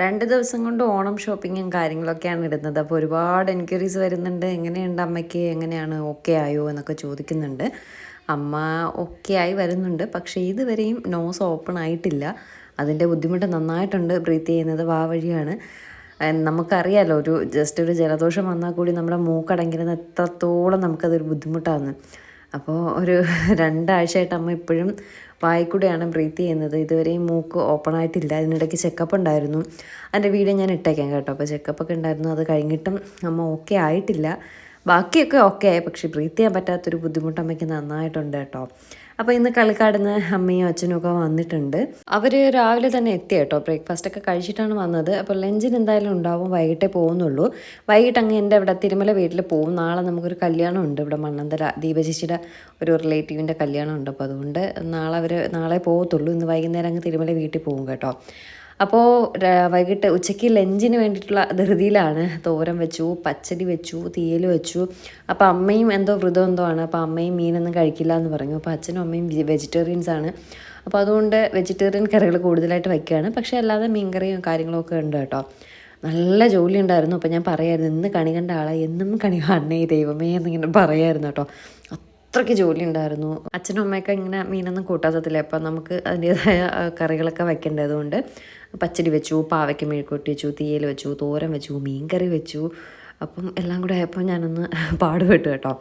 രണ്ട് ദിവസം കൊണ്ട് ഓണം ഷോപ്പിങ്ങും കാര്യങ്ങളൊക്കെയാണ് ഇടുന്നത്. അപ്പോൾ ഒരുപാട് എൻക്വയറീസ് വരുന്നുണ്ട്. എങ്ങനെയുണ്ട് അമ്മയ്ക്ക്? എങ്ങനെയാണ് ഓക്കെ ആയോ എന്നൊക്കെ ചോദിക്കുന്നുണ്ട്. അമ്മ ഓക്കെ ആയി വരുന്നുണ്ട്. പക്ഷേ ഇതുവരെയും നോസ് ഓപ്പൺ ആയിട്ടില്ല. അതിന്റെ ബുദ്ധിമുട്ട് നന്നായിട്ടുണ്ട് ബ്രീത്ത് ചെയ്യുന്നത് വാ വഴിയാണ്. നമുക്കറിയാലോ ഒരു ജസ്റ്റ് ഒരു ജലദോഷം വന്നാൽ കൂടി നമ്മുടെ മൂക്കടങ്ങിരുന്ന എത്രത്തോളം നമുക്കതൊരു ബുദ്ധിമുട്ടാണ് അപ്പോൾ ഒരു രണ്ടാഴ്ചയായിട്ട് അമ്മ ഇപ്പോഴും വായിക്കൂടെയാണ് ബ്രീത്ത് ചെയ്യുന്നത്. ഇതുവരെയും മൂക്ക് ഓപ്പൺ ആയിട്ടില്ല. അതിനിടയ്ക്ക് ചെക്കപ്പ് ഉണ്ടായിരുന്നു. അതിന്റെ വീഡിയോ ഞാൻ ഇട്ടേക്കാം കേട്ടോ. അപ്പോൾ ചെക്കപ്പ് ഒക്കെ ഉണ്ടായിരുന്നു. അത് കഴിഞ്ഞിട്ടും അമ്മ ഓക്കെ ആയിട്ടില്ല. ബാക്കിയൊക്കെ ഓക്കെ ആയി. പക്ഷേ ബ്രീത്ത് ചെയ്യാൻ പറ്റാത്തൊരു ബുദ്ധിമുട്ട് അമ്മയ്ക്ക് നന്നായിട്ടുണ്ട് കേട്ടോ. അപ്പോൾ ഇന്ന് കളിക്കാടുന്ന് അമ്മയും അച്ഛനും ഒക്കെ വന്നിട്ടുണ്ട്. അവർ രാവിലെ തന്നെ എത്തി കേട്ടോ ബ്രേക്ക്ഫാസ്റ്റ് ഒക്കെ കഴിച്ചിട്ടാണ് വന്നത്. അപ്പോൾ ലഞ്ചിന് എന്തായാലും ഉണ്ടാവും വൈകിട്ടേ പോകുന്നുള്ളൂ. വൈകിട്ട് അങ്ങ് എന്റെ ഇവിടെ തിരുമല വീട്ടിൽ പോകും നാളെ നമുക്കൊരു കല്യാണം ഉണ്ട് ഇവിടെ മണ്ണന്തര ദീപചേച്ചിയുടെ ഒരു റിലേറ്റീവിന്റെ കല്യാണം ഉണ്ട് അപ്പോൾ അതുകൊണ്ട് നാളെ അവർ നാളെ പോകത്തുള്ളൂ. ഇന്ന് വൈകുന്നേരം അങ്ങ് തിരുമല വീട്ടിൽ പോകും കേട്ടോ. അപ്പോൾ വൈകിട്ട് ഉച്ചയ്ക്ക് ലഞ്ചിന് വേണ്ടിയിട്ടുള്ള ധൃതിയിലാണ്. തോരൻ വെച്ചു പച്ചടി വെച്ചു തീയൽ വെച്ചു. അപ്പോൾ അമ്മയും എന്തോ വ്രതം എന്തോ ആണ്. അപ്പോൾ അമ്മയും മീനൊന്നും കഴിക്കില്ല എന്ന് പറഞ്ഞു. അപ്പോൾ അച്ഛനും അമ്മയും വെജിറ്റേറിയൻസ് ആണ്. അപ്പോൾ അതുകൊണ്ട് വെജിറ്റേറിയൻ കറികൾ കൂടുതലായിട്ട് വയ്ക്കുകയാണ് പക്ഷേ അല്ലാതെ മീൻകറിയും കാര്യങ്ങളൊക്കെ ഉണ്ട് കേട്ടോ. നല്ല ജോലി ഉണ്ടായിരുന്നു. അപ്പോൾ ഞാൻ പറയായിരുന്നു ഇന്ന് കണി കണ്ട ആളെ. എന്നും കണി കാണണേ ദൈവമേ എന്നിങ്ങനെ പറയായിരുന്നു കേട്ടോ. അത്രയ്ക്ക് ജോലി ഉണ്ടായിരുന്നു. അച്ഛനും അമ്മയൊക്കെ ഇങ്ങനെ മീനൊന്നും കൂട്ടാത്തത്തില്ല അപ്പം നമുക്ക് അതിന്റേതായ കറികളൊക്കെ വെക്കേണ്ടതുകൊണ്ട് പച്ചടി വെച്ചു പാവയ്ക്ക് മെഴുക്കൂട്ടി വെച്ചു തീയൽ വെച്ചു തോരൻ വെച്ചു മീൻകറി വെച്ചു. അപ്പം എല്ലാം കൂടെ ആയപ്പോൾ ഞാനൊന്ന് പാടുപെട്ടു കേട്ടോ.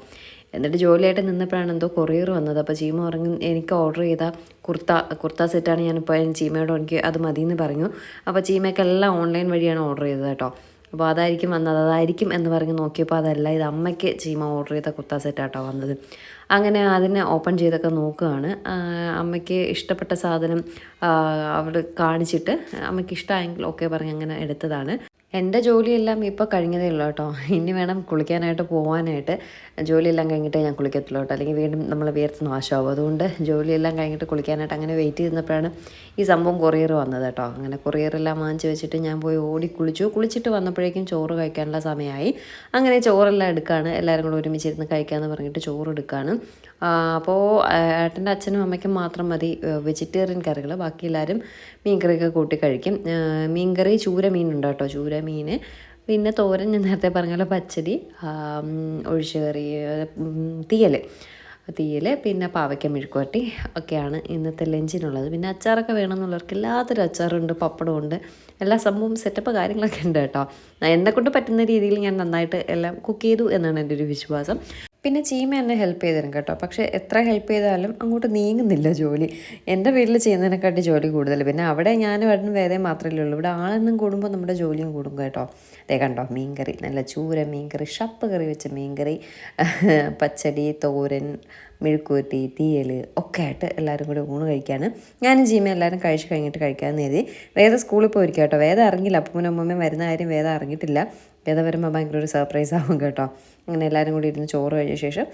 എന്നിട്ട് ജോലിയായിട്ട് നിന്നപ്പോഴാണ് എന്തോ കൊറിയർ വന്നത്. അപ്പോൾ ചീമ ഉറങ്ങി എനിക്ക് ഓർഡർ ചെയ്ത കുർത്ത കുർത്ത സെറ്റാണ് ഞാനിപ്പോൾ ചീമയോട് എനിക്ക് അത് മതി എന്ന് പറഞ്ഞു. അപ്പോൾ ചീമയ്ക്കെല്ലാം ഓൺലൈൻ വഴിയാണ് ഓർഡർ ചെയ്തത് കേട്ടോ. അപ്പോൾ അതായിരിക്കും വന്നത്. അതായിരിക്കും എന്ന് പറഞ്ഞ് നോക്കിയപ്പോൾ അതല്ല ഇത് അമ്മയ്ക്ക് ചീമ ഓർഡർ ചെയ്ത കുർത്ത സെറ്റാട്ടോ വന്നത്. അങ്ങനെ അതിനെ ഓപ്പൺ ചെയ്തൊക്കെ നോക്കുകയാണ്. അമ്മയ്ക്ക് ഇഷ്ടപ്പെട്ട സാധനം അവിടെ കാണിച്ചിട്ട് അമ്മയ്ക്ക് ഇഷ്ടമായെങ്കിൽ ഓക്കെ പറഞ്ഞ് അങ്ങനെ എടുത്തതാണ്. എന്റെ ജോലിയെല്ലാം ഇപ്പോൾ കഴിഞ്ഞതേ ഉള്ളൂ കേട്ടോ. ഇനി വേണം കുളിക്കാനായിട്ട് പോകാനായിട്ട് ജോലിയെല്ലാം കഴിഞ്ഞിട്ടേ ഞാൻ കുളിക്കത്തുള്ളൂ കേട്ടോ. അല്ലെങ്കിൽ വീണ്ടും നമ്മൾ വിയർത്ത് നാശമാവും. അതുകൊണ്ട് ജോലിയെല്ലാം കഴിഞ്ഞിട്ട് കുളിക്കാനായിട്ട് അങ്ങനെ വെയിറ്റ് ചെയ്യുന്നപ്പോഴാണ് ഈ സംഭവം കൊറിയർ വന്നത് കേട്ടോ. അങ്ങനെ കൊറിയറെല്ലാം വാങ്ങിച്ച് വെച്ചിട്ട് ഞാൻ പോയി ഓടി കുളിച്ചു. കുളിച്ചിട്ട് വന്നപ്പോഴേക്കും ചോറ് കഴിക്കാനുള്ള സമയമായി. അങ്ങനെ ചോറെല്ലാം എടുക്കുകയാണ് എല്ലാവരും കൂടെ ഒരുമിച്ചിരുന്ന് കഴിക്കാമെന്ന് പറഞ്ഞിട്ട് ചോറ് എടുക്കുകയാണ് അപ്പോൾ ഏട്ടന്റെ അച്ഛനും അമ്മയ്ക്കും മാത്രം മതി. വെജിറ്റേറിയൻ കറികൾ. ബാക്കി എല്ലാവരും മീൻകറിയൊക്കെ കൂട്ടി കഴിക്കും. മീൻകറി ചൂര മീനുണ്ട് കേട്ടോ. ചൂര മീൻ. പിന്നെ തോരൻ ഞാൻ നേരത്തെ പറഞ്ഞ പോലെ പച്ചടി ഒഴിച്ചുകറി തീയൽ തീയൽ പിന്നെ പാവയ്ക്ക മെഴുക്കുവരട്ടി ഒക്കെയാണ് ഇന്നത്തെ ലഞ്ചിനുള്ളത്. പിന്നെ അച്ചാറൊക്കെ വേണമെന്നുള്ളവർക്ക് എല്ലാത്തരം അച്ചാറുണ്ട് പപ്പടമുണ്ട് എല്ലാ സംഭവം സെറ്റപ്പ് കാര്യങ്ങളൊക്കെ ഉണ്ട് കേട്ടോ. എന്നെക്കൊണ്ട് പറ്റുന്ന രീതിയിൽ ഞാൻ നന്നായിട്ട് എല്ലാം കുക്ക് ചെയ്തു എന്നാണ് എന്റെ ഒരു വിശ്വാസം. പിന്നെ ചീമ എന്നെ ഹെൽപ്പ് ചെയ്ത് തരും കേട്ടോ. പക്ഷേ എത്ര ഹെൽപ്പ് ചെയ്താലും അങ്ങോട്ട് നീങ്ങുന്നില്ല ജോലി. എന്റെ വീട്ടിൽ ചെയ്യുന്നതിനെക്കാട്ടി ജോലി കൂടുതൽ. പിന്നെ അവിടെ ഞാനും ഏട്ടനും വേറെ മാത്രമേ ഉള്ളൂ. ഇവിടെ ആളെണ്ണം കൂടുമ്പോൾ നമ്മുടെ ജോലിയും കൂടും കേട്ടോ. അതേ കണ്ടോ മീൻകറി. നല്ല ചൂര മീൻകറി ഷപ്പ് കറി വെച്ച മീൻകറി. പച്ചടി തോരൻ മെഴുക്കൂറ്റി തീയൽ ഒക്കെ ആയിട്ട് എല്ലാവരും കൂടി ഊണ് കഴിക്കുകയാണ് ഞാനും ജീമ എല്ലാവരും കഴിച്ച് കഴിഞ്ഞിട്ട് കഴിക്കാമെന്ന് എഴുതി വേദ സ്കൂളിൽ പോയിരിക്കാം കേട്ടോ. വേദ അറിഞ്ഞില്ല. അപ്പൂനും അമ്മമ്മയും വരുന്ന കാര്യം വേദ അറിഞ്ഞിട്ടില്ല. വേദ വരുമ്പോൾ ഭയങ്കര ഒരു സർപ്രൈസ് ആവും കേട്ടോ. അങ്ങനെ എല്ലാവരും കൂടി ഇരുന്ന് ചോറ് കഴിച്ച ശേഷം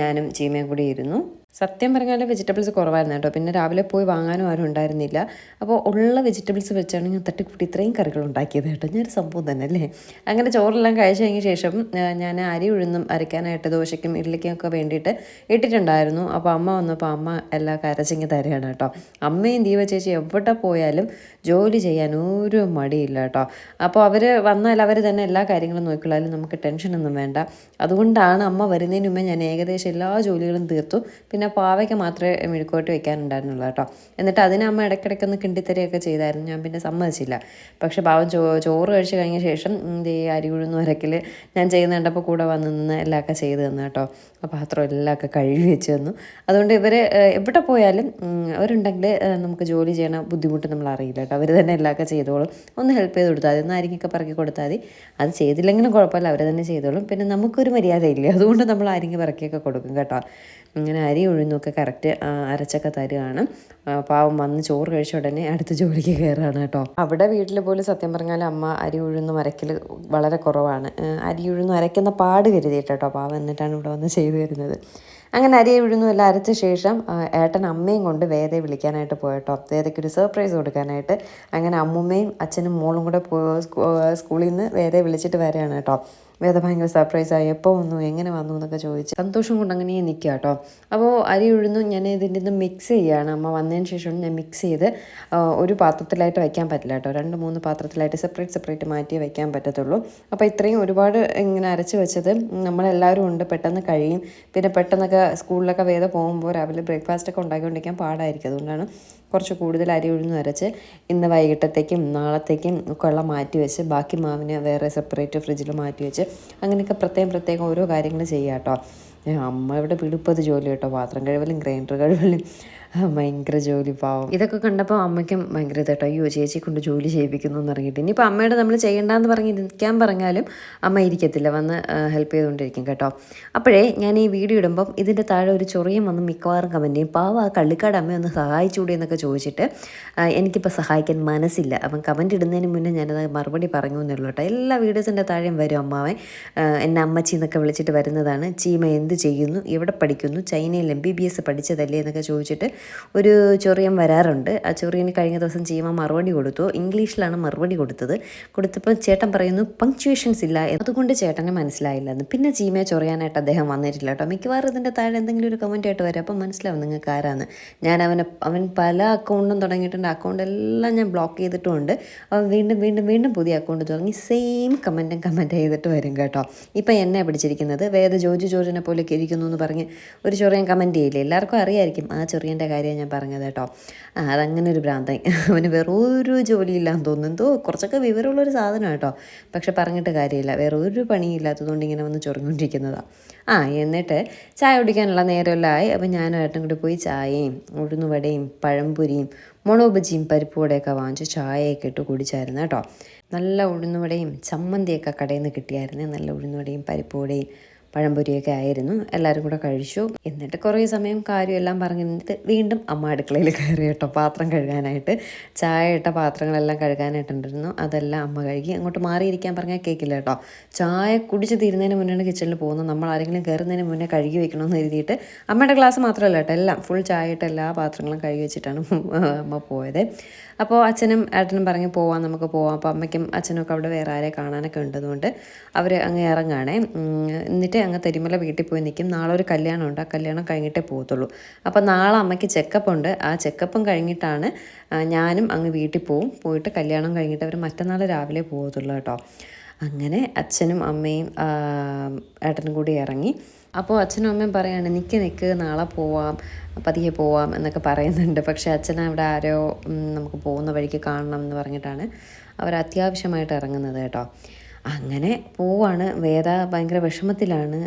ഞാനും ചീമയും കൂടി ഇരുന്നു. സത്യം പറഞ്ഞാൽ വെജിറ്റബിൾസ് കുറവായിരുന്നു കേട്ടോ. പിന്നെ രാവിലെ പോയി വാങ്ങാനും ആരും ഉണ്ടായിരുന്നില്ല. അപ്പോൾ ഉള്ള വെജിറ്റബിൾസ് വെച്ചാണ് ഞാൻ തട്ടിക്കൂട്ടി ഇത്രയും കറികൾ ഉണ്ടാക്കിയത് കേട്ടോ. ഞാനൊരു സംഭവം തന്നെ അല്ലേ അങ്ങനെ ചോറെല്ലാം കഴിച്ച് കഴിഞ്ഞ ശേഷം ഞാൻ അരി ഉഴുന്നും അരയ്ക്കാനായിട്ട് ദോശയ്ക്കും ഇഡ്ലിക്കും ഒക്കെ വേണ്ടിയിട്ട് ഇട്ടിട്ടുണ്ടായിരുന്നു. അപ്പോൾ അമ്മ വന്നപ്പോൾ അമ്മ എല്ലാം കരച്ചിങ്ങി തരികയാണ് കേട്ടോ. അമ്മയും ദീപ ചേച്ചി എവിടെ പോയാലും ജോലി ചെയ്യാൻ ഒരു മടിയില്ല കേട്ടോ. അപ്പോൾ അവർ വന്നാൽ അവർ തന്നെ എല്ലാ കാര്യങ്ങളും നോക്കിക്കൊള്ളാലും നമുക്ക് ടെൻഷനൊന്നും വേണ്ട. അതുകൊണ്ടാണ് അമ്മ വരുന്നതിന് മുമ്പേ ഞാൻ ഏകദേശം എല്ലാ ജോലികളും തീർത്തു. പിന്നെ പാവയ്ക്ക് മാത്രമേ മെഴുക്കോട്ട് വെക്കാനുണ്ടായിരുന്നുള്ളൂ കേട്ടോ. എന്നിട്ട് അതിന് അമ്മ ഇടയ്ക്കിടയ്ക്കൊന്ന് കിണ്ടിത്തരയൊക്കെ ചെയ്തായിരുന്നു. ഞാൻ പിന്നെ സമ്മതിച്ചില്ല. പക്ഷേ പാവം ചോ ചോറ് കഴിച്ച് കഴിഞ്ഞ ശേഷം ഈ അരി ഉഴുന്നു അരക്കൽ ഞാൻ ചെയ്യുന്ന കണ്ടപ്പോൾ കൂടെ വന്ന് നിന്ന് എല്ലാമൊക്കെ ചെയ്ത് തന്നു കേട്ടോ. ആ പാത്രം എല്ലാമൊക്കെ കഴുകി വെച്ച് തന്നു. അതുകൊണ്ട് ഇവർ എവിടെ പോയാലും അവരുണ്ടെങ്കിൽ നമുക്ക് ജോലി ചെയ്യണ ബുദ്ധിമുട്ട് നമ്മൾ അറിയില്ല കേട്ടോ. അവർ തന്നെ എല്ലാമൊക്കെ ചെയ്തോളും. ഒന്ന് ഹെൽപ്പ് ചെയ്ത് കൊടുത്താൽ മതി. ഒന്ന് ആരെങ്കിലൊക്കെ പറക്കി കൊടുത്താൽ മതി. അത് ചെയ്തില്ലെങ്കിലും കുഴപ്പമില്ല അവർ തന്നെ ചെയ്തോളും. പിന്നെ നമുക്കൊരു മര്യാദയില്ല? അതുകൊണ്ട് നമ്മൾ ആരെങ്കിലും പറക്കിയൊക്കെ കൊടുക്കും കേട്ടോ. ഇങ്ങനെ അരി ഉഴുന്നൊക്കെ കറക്റ്റ് അരച്ചൊക്കെ തരുകയാണ് പാവം വന്ന് ചോറ് കഴിച്ച ഉടനെ അടുത്ത ജോലിക്ക് കയറുകയാണ് കേട്ടോ. അവിടെ വീട്ടിൽ പോലും സത്യം പറഞ്ഞാൽ അമ്മ അരി ഉഴുന്നും അരക്കൽ വളരെ കുറവാണ്. അരി ഉഴുന്നും അരയ്ക്കുന്ന പാട് കരുതിയിട്ടോ പാവം എന്നിട്ടാണ് ഇവിടെ വന്ന് ചെയ്തു തരുന്നത്. അങ്ങനെ അരി വിഴുന്നു എല്ലാം അരച്ച ശേഷം ഏട്ടൻ അമ്മയും കൊണ്ട് വേദയെ വിളിക്കാനായിട്ട് പോയട്ടോ. വേദയ്ക്ക് ഒരു സർപ്രൈസ് കൊടുക്കാനായിട്ട്. അങ്ങനെ അമ്മുമ്മയും അച്ഛനും മോളും കൂടെ സ്കൂളിൽ നിന്ന് വേദയെ വിളിച്ചിട്ട് വരികയാണ് കേട്ടോ. വേദ ഭയങ്കര സർപ്രൈസ് ആയി. എപ്പോൾ വന്നു? എങ്ങനെ വന്നു എന്നൊക്കെ ചോദിച്ച് സന്തോഷം കൊണ്ട് അങ്ങനെ നിൽക്കുക കേട്ടോ അപ്പോൾ അരി ഉഴുന്നു ഞാൻ ഇതിന്റെ നിന്ന് മിക്സ് ചെയ്യുകയാണ് അമ്മ വന്നതിന് ശേഷം ഞാൻ മിക്സ് ചെയ്ത് ഒരു പാത്രത്തിലായിട്ട് വയ്ക്കാൻ പറ്റില്ല കേട്ടോ രണ്ട് മൂന്ന് പാത്രത്തിലായിട്ട് സെപ്പറേറ്റ് സെപ്പറേറ്റ് മാറ്റി വയ്ക്കാൻ പറ്റത്തുള്ളൂ. അപ്പോൾ ഇത്രയും ഒരുപാട് ഇങ്ങനെ അരച്ച് വെച്ചത് നമ്മളെല്ലാവരും ഉണ്ട്. പെട്ടെന്ന് കഴിയും. പിന്നെ പെട്ടെന്നൊക്കെ സ്കൂളിലൊക്കെ വേദ പോകുമ്പോൾ രാവിലെ ബ്രേക്ക്ഫാസ്റ്റ് ഒക്കെ ഉണ്ടാക്കിക്കൊണ്ടിരിക്കാൻ പാടായിരിക്കും. അതുകൊണ്ടാണ് കുറച്ച് കൂടുതൽ അരി ഉഴുന്ന് അരച്ച് ഇന്ന് വൈകിട്ടത്തേക്കും നാളത്തേക്കും ഒക്കെ ഉള്ള മാറ്റി വെച്ച് ബാക്കി മാവിനെ വേറെ സെപ്പറേറ്റ് ഫ്രിഡ്ജിൽ മാറ്റി വെച്ച് അങ്ങനെയൊക്കെ പ്രത്യേകം പ്രത്യേകം ഓരോ കാര്യങ്ങൾ ചെയ്യാം കേട്ടോ അമ്മയുടെ പിടിപ്പത് ജോലി കേട്ടോ പാത്രം കഴുകലും ഗ്രൈൻഡർ കഴുകലും ഭയങ്കര ജോലി പാവം. ഇതൊക്കെ കണ്ടപ്പോൾ അമ്മയ്ക്കും ഭയങ്കര ഇതായിട്ടോ അയ്യോ ചേച്ചി കൊണ്ട് ജോലി ചെയ്യിപ്പിക്കുന്നു എന്ന് പറഞ്ഞിട്ട്. ഇനിയിപ്പോൾ അമ്മയോട് നമ്മൾ ചെയ്യണ്ടെന്ന് പറഞ്ഞ് ഇരിക്കാൻ പറഞ്ഞാലും അമ്മ ഇരിക്കത്തില്ല. വന്ന് ഹെൽപ്പ് ചെയ്തുകൊണ്ടിരിക്കും കേട്ടോ. അപ്പോഴേ ഞാൻ ഈ വീഡിയോ ഇടുമ്പം ഇതിന്റെ താഴെ ഒരു ചൊറിയും വന്ന് മിക്കവാറും കമന്റ് ചെയ്യും. പാവ ആ കള്ളിക്കാട് അമ്മ ഒന്ന് സഹായിച്ചുകൂടി എന്നൊക്കെ ചോദിച്ചിട്ട് എനിക്കിപ്പോൾ സഹായിക്കാൻ മനസ്സില്ല. അപ്പം കമന്റ് ഇടുന്നതിന് മുന്നേ ഞാനത് മറുപടി പറഞ്ഞു എന്നുള്ളൂ കേട്ടോ. എല്ലാ വീഡിയോസിന്റെ താഴെയും വരും അമ്മാവൻ. എന്നെ അമ്മച്ചി എന്നൊക്കെ വിളിച്ചിട്ട് വരുന്നതാണ്. ചീമ എന്ത് ചെയ്യുന്നു? എവിടെ പഠിക്കുന്നു? ചൈനയിൽ എം ബി ബി എസ് പഠിച്ചതല്ലേ? എന്നൊക്കെ ചോദിച്ചിട്ട് ഒരു ചൊറിയൻ വരാറുണ്ട്. ആ ചൊറിയന് കഴിഞ്ഞ ദിവസം ചീമ മറുപടി കൊടുത്തു. ഇംഗ്ലീഷിലാണ് മറുപടി കൊടുത്തത്. കൊടുത്തപ്പോൾ ചേട്ടൻ പറയുന്നു പങ്ക്ച്വേഷൻസ് ഇല്ല അതുകൊണ്ട് ചേട്ടന് മനസ്സിലായില്ലെന്ന് പിന്നെ ചീമയെ ചൊറിയാനായിട്ട് അദ്ദേഹം വന്നിട്ടില്ല കേട്ടോ. മിക്കവാറും ഇതിന്റെ താഴെ എന്തെങ്കിലും ഒരു കമന്റ് ആയിട്ട് വരും. അപ്പം മനസ്സിലാവും നിങ്ങൾക്ക് ആരാന്ന്. ഞാൻ അവനെ അവൻ പല അക്കൗണ്ടും തുടങ്ങിയിട്ടുണ്ട്. അക്കൗണ്ട് എല്ലാം ഞാൻ ബ്ലോക്ക് ചെയ്തിട്ടുമുണ്ട്. അവൻ വീണ്ടും വീണ്ടും വീണ്ടും പുതിയ അക്കൗണ്ട് തുടങ്ങി സെയിം കമന്റും കമന്റ് ചെയ്തിട്ട് വരും കേട്ടോ. ഇപ്പം എന്നെ പിടിച്ചിരിക്കുന്നത് വേദ ജോജു ജോർജിനെ പോലെ ഇരിക്കുന്നു എന്ന് പറഞ്ഞ് ഒരു ചൊറിയൻ കമന്റ് ചെയ്യില്ലേ? എല്ലാവർക്കും അറിയായിരിക്കും ആ ചൊറിയന്റെ കാര്യം ഞാൻ പറഞ്ഞത് കേട്ടോ. അതങ്ങനെ ഒരു ഭ്രാന്തായി. അവന് വേറൊരു ജോലിയില്ലാന്ന് തോന്നുന്നു. എന്തോ കുറച്ചൊക്കെ വിവരമുള്ളൊരു സാധനം കേട്ടോ. പക്ഷെ പറഞ്ഞിട്ട് കാര്യമില്ല. വേറെ ഒരു പണിയില്ലാത്തതുകൊണ്ട് ഇങ്ങനെ വന്ന് ചൊറിഞ്ഞുകൊണ്ടിരിക്കുന്നതാണ് ആ എന്നിട്ട് ചായ കുടിക്കാനുള്ള നേരമെല്ലാം ആയി. അപ്പം ഞാനും ഏട്ടനും കൂടി പോയി ചായയും ഉഴുന്നുവടയും പഴംപൊരിയും മുളക് ബജിയും പരിപ്പുവടയൊക്കെ വാങ്ങിച്ച് ചായയൊക്കെ ഇട്ട് കുടിച്ചായിരുന്നു കേട്ടോ. നല്ല ഉഴുന്നുവടയും ചമ്മന്തിയൊക്കെ കടയിൽ നിന്ന് കിട്ടിയായിരുന്നു. നല്ല ഉഴുന്നുവടയും പരിപ്പുവടയും പഴംപൊരിയൊക്കെ ആയിരുന്നു. എല്ലാവരും കൂടെ കഴിച്ചു. എന്നിട്ട് കുറേ സമയം കാര്യമെല്ലാം പറഞ്ഞു നിന്നിട്ട് വീണ്ടും അമ്മ അടുക്കളയിൽ കയറി കേട്ടോ പാത്രം കഴുകാനായിട്ട്. ചായ ഇട്ട പാത്രങ്ങളെല്ലാം കഴുകാനായിട്ടുണ്ടായിരുന്നു. അതെല്ലാം അമ്മ കഴുകി അങ്ങോട്ട് മാറിയിരിക്കാൻ പറഞ്ഞാൽ കേൾക്കില്ല കേട്ടോ. ചായ കുടിച്ച് തീരുന്നതിന് മുന്നേ കിച്ചണിൽ പോകുന്നു നമ്മൾ ആരെങ്കിലും കയറുന്നതിന് മുന്നേ കഴുകി വെക്കണമെന്ന് എഴുതിയിട്ട് അമ്മയുടെ ഗ്ലാസ് മാത്രമല്ല കേട്ടോ എല്ലാം ഫുൾ ചായ ഇട്ട എല്ലാ പാത്രങ്ങളും കഴുകി വെച്ചിട്ടാണ് അമ്മ പോയത്. അപ്പോൾ അച്ഛനും ഏട്ടനും പറഞ്ഞ് പോവാം നമുക്ക് പോവാം. അപ്പോൾ അമ്മയ്ക്കും അച്ഛനും ഒക്കെ അവിടെ വേറെ ആരെ കാണാനൊക്കെ ഉണ്ടതുകൊണ്ട് അവർ അങ്ങ് ഇറങ്ങാണേ. എന്നിട്ട് അങ്ങ് തിരുമല വീട്ടിൽ പോയി നിൽക്കും നാളെ ഒരു കല്യാണം ഉണ്ട് ആ കല്യാണം കഴിഞ്ഞിട്ടേ പോകത്തുള്ളൂ. അപ്പോൾ നാളെ അമ്മയ്ക്ക് ചെക്കപ്പ് ഉണ്ട്. ആ ചെക്കപ്പും കഴിഞ്ഞിട്ടാണ് ഞാനും അങ്ങ് വീട്ടിൽ പോവും. പോയിട്ട് കല്യാണം കഴിഞ്ഞിട്ട് അവർ മറ്റന്നാൾ രാവിലെ പോകത്തുള്ളൂ കേട്ടോ. അങ്ങനെ അച്ഛനും അമ്മയും ഏട്ടനും കൂടി ഇറങ്ങി. അപ്പോൾ അച്ഛനും അമ്മയും പറയാണ് നിൽക്ക് നിൽക്ക് നാളെ പോവാം. പതിയെ പോവാം എന്നൊക്കെ പറയുന്നുണ്ട്. പക്ഷേ അച്ഛൻ അവിടെ ആരോ നമുക്ക് പോകുന്ന വഴിക്ക് കാണണം എന്ന് പറഞ്ഞിട്ടാണ് അവർ അത്യാവശ്യമായിട്ട് ഇറങ്ങുന്നത് കേട്ടോ. അങ്ങനെ പോവാണ്. വേദ ഭയങ്കര വിഷമത്തിലാണ്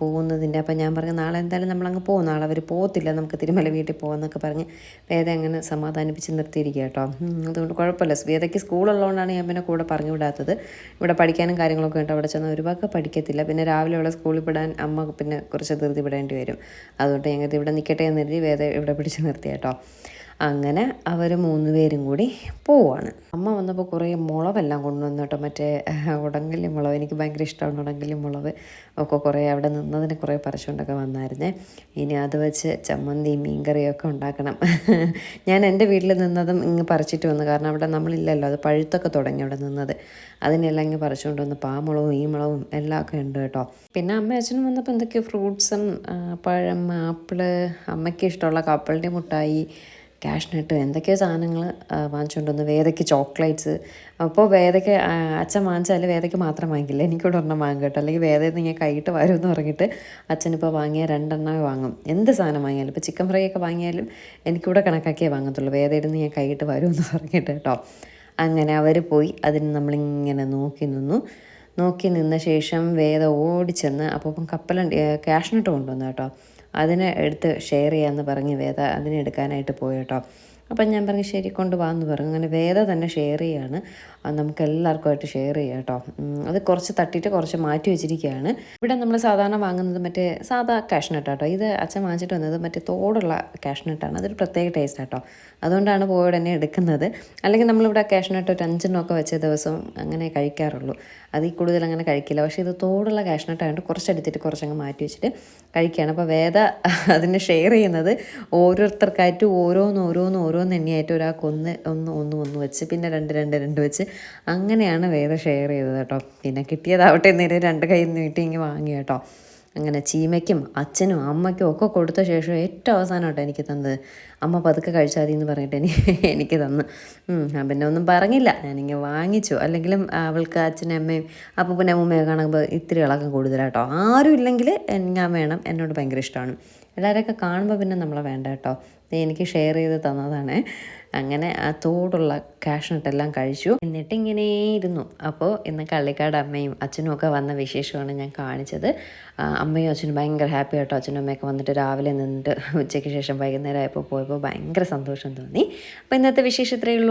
പോകുന്നതിന്റെ. അപ്പം ഞാൻ പറഞ്ഞു നാളെ എന്തായാലും നമ്മളങ്ങ് പോകും നാളെ അവർ പോകത്തില്ല. നമുക്ക് തിരുമല വീട്ടിൽ പോകാമെന്നൊക്കെ പറഞ്ഞ് വേദ അങ്ങനെ സമാധാനിപ്പിച്ച് നിർത്തിയിരിക്കുക കേട്ടോ. അതുകൊണ്ട് കുഴപ്പമില്ല. വേദയ്ക്ക് സ്കൂളുള്ളതുകൊണ്ടാണ് ഞാൻ പിന്നെ കൂടെ പറഞ്ഞു വിടാത്തത്. ഇവിടെ പഠിക്കാനും കാര്യങ്ങളൊക്കെ ഉണ്ട്. അവിടെ ചെന്ന് ഒരുപാട് പഠിക്കത്തില്ല. പിന്നെ രാവിലെ ഉള്ള സ്കൂളിൽ വിടാൻ അമ്മ പിന്നെ കുറച്ച് ധൃതി വിടേണ്ടി വരും. അതുകൊണ്ട് ഞങ്ങൾക്ക് ഇവിടെ നിൽക്കട്ടെ എന്ന് കരുതി വേദ ഇവിടെ പിടിച്ച് നിർത്തി കേട്ടോ. അങ്ങനെ അവർ മൂന്ന് പേരും കൂടി പോവാണ്. അമ്മ വന്നപ്പോൾ കുറേ മുളവെല്ലാം കൊണ്ടുവന്നു കേട്ടോ. മറ്റേ ഉടങ്കല്ലി മുളക് എനിക്ക് ഭയങ്കര ഇഷ്ടമാണ് ഉടങ്കല്ലി മുളവ്. ഒക്കെ കുറേ അവിടെ നിന്നതിന് കുറേ പറിച്ചുകൊണ്ടൊക്കെ വന്നായിരുന്നേ. ഇനി അത് വെച്ച് ചമ്മന്തി മീൻകറിയൊക്കെ ഉണ്ടാക്കണം. ഞാൻ എന്റെ വീട്ടിൽ നിന്നതും ഇങ്ങ് പറിച്ചിട്ട് വന്നു. കാരണം അവിടെ നമ്മളില്ലല്ലോ. അത് പഴുത്തൊക്കെ തുടങ്ങി അവിടെ നിന്നത്. അതിനെല്ലാം ഇങ്ങ് പറിച്ചുകൊണ്ട് വന്ന്. പാമുളവും ഈ മുളവും എല്ലാം ഒക്കെ ഉണ്ട് കേട്ടോ. പിന്നെ അമ്മ അച്ഛനും വന്നപ്പോൾ എന്തൊക്കെയോ ഫ്രൂട്ട്സും പഴം ആപ്പിൾ അമ്മയ്ക്ക് ഇഷ്ടമുള്ള കപ്പലിന്റെ മുട്ടായി ക്യാഷ്നട്ട് എന്തൊക്കെയോ സാധനങ്ങൾ വാങ്ങിച്ചുകൊണ്ട് വന്നു വേദയ്ക്ക് ചോക്ലേറ്റ്സ്. അപ്പോൾ വേദയ്ക്ക് അച്ഛൻ വാങ്ങിച്ചാൽ വേദയ്ക്ക് മാത്രം വാങ്ങിക്കില്ല. എനിക്കൂടെ ഒരെണ്ണം വാങ്ങും കേട്ടോ. അല്ലെങ്കിൽ വേദയിൽ നിന്ന് ഞാൻ കൈയിട്ട് വരുമെന്ന് പറഞ്ഞിട്ട് അച്ഛനിപ്പോൾ വാങ്ങിയ രണ്ടെണ്ണമേ വാങ്ങും. എന്ത് സാധനം വാങ്ങിയാലും ഇപ്പോൾ ചിക്കൻ ഫ്രൈ ഒക്കെ വാങ്ങിയാലും എനിക്കൂടെ കണക്കാക്കിയേ വാങ്ങത്തുള്ളൂ. വേദയിൽ നിന്ന് ഞാൻ കൈയിട്ട് വരുമെന്ന് പറഞ്ഞിട്ട് കേട്ടോ. അങ്ങനെ അവർ പോയി. അതിന് നമ്മളിങ്ങനെ നോക്കി നിന്നു. നോക്കി നിന്ന ശേഷം വേദ ഓടിച്ചെന്ന് അപ്പം കപ്പലുണ്ട് ക്യാഷിനിട്ട് കൊണ്ടുവന്നു കേട്ടോ. അതിനെ എടുത്ത് ഷെയർ ചെയ്യാമെന്ന് പറഞ്ഞ് വേദ അതിനെ എടുക്കാനായിട്ട് പോയി കേട്ടോ. അപ്പം ഞാൻ പറഞ്ഞു ശരി കൊണ്ടുപോകാമെന്ന് പറഞ്ഞു. അങ്ങനെ വേദ തന്നെ ഷെയർ ചെയ്യാണ്. നമുക്ക് എല്ലാവർക്കുമായിട്ട് ഷെയർ ചെയ്യാം കേട്ടോ. അത് കുറച്ച് തട്ടിയിട്ട് കുറച്ച് മാറ്റി വെച്ചിരിക്കുകയാണ്. ഇവിടെ നമ്മൾ സാധാരണ വാങ്ങുന്നത് മറ്റേ സാധാ കാഷ്നട്ട് കേട്ടോ ഇത് അച്ഛൻ വാങ്ങിച്ചിട്ട് വന്നത് മറ്റേ തോടുള്ള കാഷ്നട്ടാണ് അതൊരു പ്രത്യേക ടേസ്റ്റ് കേട്ടോ അതുകൊണ്ടാണ് പോയോടെ തന്നെ എടുക്കുന്നത്. അല്ലെങ്കിൽ നമ്മളിവിടെ കാഷ്നട്ട് ഒരു അഞ്ചെണ്ണമൊക്കെ വെച്ച ദിവസം അങ്ങനെ കഴിക്കാറുള്ളൂ. അതിൽ കൂടുതൽ അങ്ങനെ കഴിക്കില്ല. പക്ഷേ ഇത് തോടുള്ള കാഷ്നട്ടായതുകൊണ്ട് കുറച്ചെടുത്തിട്ട് കുറച്ചങ്ങ് മാറ്റി വെച്ചിട്ട് കഴിക്കുകയാണ്. അപ്പോൾ വേദ അതിനെ ഷെയർ ചെയ്യുന്നത് ഓരോരുത്തർക്കായിട്ട് ഓരോന്ന് ഓരോന്ന് ഓരോന്ന് ഓരോന്ന് എണ്ണിയായിട്ട് ഒരാൾക്ക് ഒന്ന് ഒന്ന് ഒന്ന് ഒന്ന് വെച്ച് പിന്നെ രണ്ട് രണ്ട് രണ്ട് വെച്ച് അങ്ങനെയാണ് വേറെ ഷെയർ ചെയ്തത് കേട്ടോ. പിന്നെ കിട്ടിയതാവട്ടെ നേരെ രണ്ട് കയ്യിൽ നീട്ടി ഇങ്ങ് വാങ്ങി കേട്ടോ. അങ്ങനെ ചീമയ്ക്കും അച്ഛനും അമ്മയ്ക്കും ഒക്കെ കൊടുത്ത ശേഷം ഏറ്റവും അവസാനമാട്ടോ എനിക്ക് തന്നത്. അമ്മ പതുക്കെ കഴിച്ചാൽ മതി എന്ന് പറഞ്ഞിട്ട് എനിക്ക് എനിക്ക് തന്നു. പിന്നെ ഒന്നും പറഞ്ഞില്ല. ഞാനിങ്ങനെ വാങ്ങിച്ചു. അല്ലെങ്കിലും അവൾക്ക് അച്ഛനും അമ്മയും അപ്പൂപ്പനും അമ്മൂമ്മയൊക്കെ കാണുമ്പോൾ ഇത്തിരി ഇളക്കം കൂടുതലാട്ടോ ആരും ഇല്ലെങ്കിൽ ഞാൻ വേണം. എന്നോട് ഭയങ്കര ഇഷ്ടമാണ്. എല്ലാവരെയൊക്കെ കാണുമ്പോൾ പിന്നെ നമ്മളെ വേണ്ട കേട്ടോ. എനിക്ക് ഷെയർ ചെയ്ത് തന്നതാണ്. അങ്ങനെ ആ തോടുള്ള കാഷ്നട്ടെല്ലാം കഴിച്ചു. എന്നിട്ട് ഇങ്ങനെ ഇരുന്നു. അപ്പോൾ ഇന്ന് കള്ളിക്കാട് അമ്മയും അച്ഛനും ഒക്കെ വന്ന വിശേഷമാണ് ഞാൻ കാണിച്ചത്. അമ്മയും അച്ഛനും ഭയങ്കര ഹാപ്പി ആയിട്ടോ അച്ഛനും അമ്മയൊക്കെ വന്നിട്ട് രാവിലെ നിന്നിട്ട് ഉച്ചയ്ക്ക് ശേഷം വൈകുന്നേരം ആയപ്പോൾ പോയപ്പോൾ ഭയങ്കര സന്തോഷം തോന്നി. അപ്പോൾ ഇന്നത്തെ വിശേഷം ഇത്രയേ ഉള്ളൂ.